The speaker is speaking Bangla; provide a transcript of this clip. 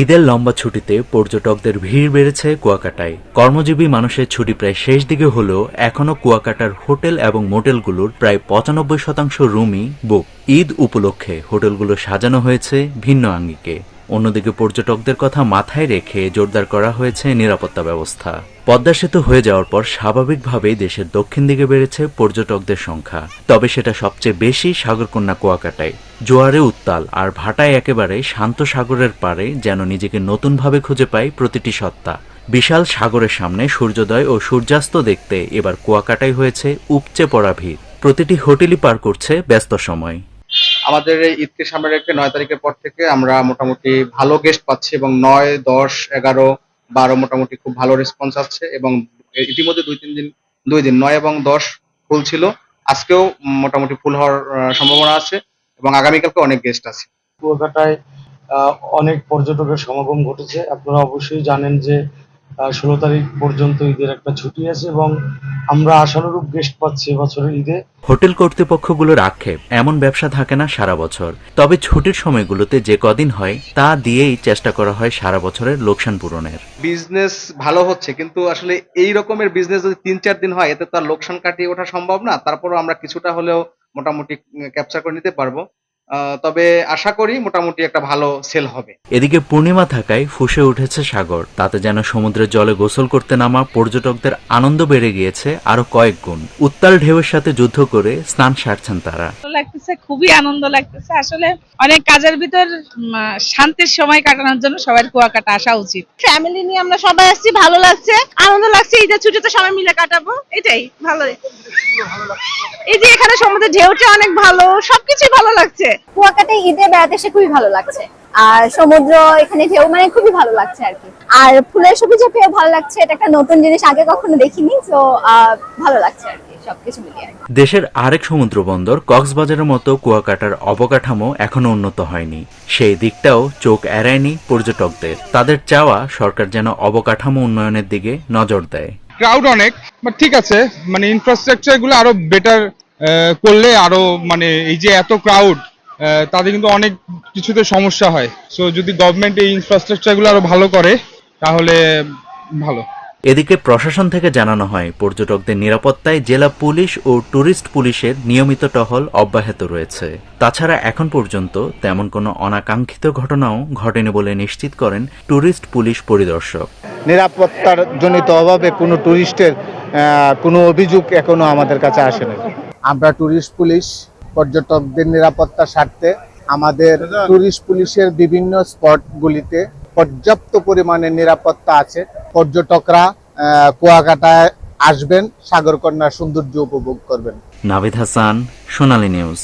ঈদের লম্বা ছুটিতে পর্যটকদের ভিড় বেড়েছে কুয়াকাটায়। কর্মজীবী মানুষের ছুটি প্রায় শেষ দিকে হলেও এখনও কুয়াকাটার হোটেল এবং মোটেলগুলোর প্রায় পঁচানব্বই শতাংশ রুমই বুক ঈদ উপলক্ষে হোটেলগুলো সাজানো হয়েছে ভিন্ন আঙ্গিকে। অন্যদিকে পর্যটকদের কথা মাথায় রেখে জোরদার করা হয়েছে নিরাপত্তা ব্যবস্থা। পদ্মা সেতু হয়ে যাওয়ার পর স্বাভাবিকভাবেই দেশের দক্ষিণ দিকে বেড়েছে পর্যটকদের সংখ্যা। তবে সেটা সবচেয়ে বেশি সাগরকন্যা কুয়াকাটায়। জোয়ারে উত্তাল আর ভাটায় একেবারে শান্ত সাগরের পারে যেন নিজেকে নতুনভাবে খুঁজে পায় প্রতিটি সত্তা। বিশাল সাগরের সামনে সূর্যোদয় ও সূর্যাস্ত দেখতে এবার কুয়াকাটায় হয়েছে উপচে পড়া ভিড়। প্রতিটি হোটেলই পার করছে ব্যস্ত সময়। আমাদের এই ঈদকে সামনে রেখে নয় তারিখের পর থেকে আমরা মোটামুটি ভালো গেস্ট পাচ্ছি এবং নয়, দশ, এগারো বারো মোটামুটি খুব ভালো রেসপন্স আসছে এবং ইতিমধ্যে দুই তিন দিন, দুই দিন, নয় এবং দশ ফুল ছিল। আজকেও মোটামুটি ফুল হওয়ার সম্ভাবনা আছে এবং আগামীকালকে অনেক গেস্ট আছে। কুয়াকাটায় অনেক পর্যটকের সমাগম ঘটেছে। আপনারা অবশ্যই জানেন যে ষোলো তারিখ পর্যন্ত ঈদের একটা ছুটি আছে এবং আমরা আশানুরূপ গেস্ট পাচ্ছি এবছরের ঈদে। হোটেল কর্তৃপক্ষগুলোর আক্ষেপ এমন ব্যবসা থাকে না সারা বছর। তবে ছুটির সময়গুলোতে যে কদিন হয় তা দিয়েই চেষ্টা করা হয় সারা বছরের লোকসান পূরণের। বিজনেস ভালো হচ্ছে কিন্তু আসলে এই রকমের বিজনেস যদি তিন চার দিন হয় এতে তার লোকসান কাটিয়ে ওঠা সম্ভব না। তারপরও আমরা কিছুটা হলেও মোটামুটি ক্যাপচার করে নিতে পারব। তবে আশা করি মোটামুটি একটা ভালো সেল হবে। এদিকে পূর্ণিমা থাকায় ফুসে উঠেছে সাগর। তাতে যেন সমুদ্রের জলে গোসল করতে নামা পর্যটকদের আনন্দ বেড়ে গিয়েছে আরও কয়েক গুণ। উত্তাল ঢেউয়ের সাথে যুদ্ধ করে স্নান সারছেন তারা। ভালো লাগতেছে খুবই আনন্দ লাগতেছে। আসলে অনেক কাজের ভিতর আহ, শান্তির সময় কাটানোর জন্য সবার কুয়াকাটা আসা উচিত। ফ্যামিলি নিয়ে আমরা সবাই আসছি ভালো লাগছে আনন্দ লাগছে ঈদের ছুটিতে সবাই মিলে কাটাবো এটাই ভালো এই যে এখানে সমুদ্রের ঢেউটা অনেক ভালো সবকিছুই ভালো লাগছে। কুয়াকাটায় ঈদে বেড়াতে এসে খুবই ভালো লাগছে। আর সমুদ্র এখানে ঢেউ মানে খুবই ভালো লাগছে আর কি। আর ফুলের সবুজে পেয়ে ভালো লাগছে এটা একটা নতুন জিনিস আগে কখনো দেখিনি তো ভালো লাগছে আর কি। দেশের আরেক সমুদ্র বন্দর কক্সবাজারের মতো কুয়াকাটার অবকাঠামো এখনও উন্নত হয়নি। সেই দিকটাও চোখ এড়ায়নি পর্যটকদের। তাদের চাওয়া সরকার যেন অবকাঠামো উন্নয়নের দিকে নজর দেয়। ক্রাউড অনেক বাট ঠিক আছে মানে ইনফ্রাস্ট্রাকচারগুলো আরও বেটার করলে আরও মানে এই যে এত ক্রাউড তাতে কিন্তু অনেক কিছুতে সমস্যা হয়। সো যদি গভর্নমেন্ট এই ইনফ্রাস্ট্রাকচারগুলো আরও ভালো করে, তাহলে ভালো। এদিকে প্রশাসন থেকে জানানো হয়, পর্যটকদের নিরাপত্তায় জেলা পুলিশ ও ট্যুরিস্ট পুলিশের নিয়মিত টহল অব্যাহত রয়েছে। তাছাড়া এখন পর্যন্ত তেমন কোনো অনাকাঙ্ক্ষিত ঘটনাও ঘটেনি বলে নিশ্চিত করেন ট্যুরিস্ট পুলিশ পরিদর্শক। নিরাপত্তার জনিত অভাবে কোনো ট্যুরিস্টের কোনো অভিযোগ এখনও আমাদের কাছে আসেনি আমরা ট্যুরিস্ট পুলিশ পর্যটকদের নিরাপত্তার স্বার্থে আমাদের ট্যুরিস্ট পুলিশের বিভিন্ন স্পটগুলিতে পর্যাপ্ত পরিমাণে নিরাপত্তা আছে। পর্যটকরা কুয়াকাটায় আসবেন সাগরকন্যার সৌন্দর্য উপভোগ করবেন। নাভিদ হাসান সোনালী নিউজ।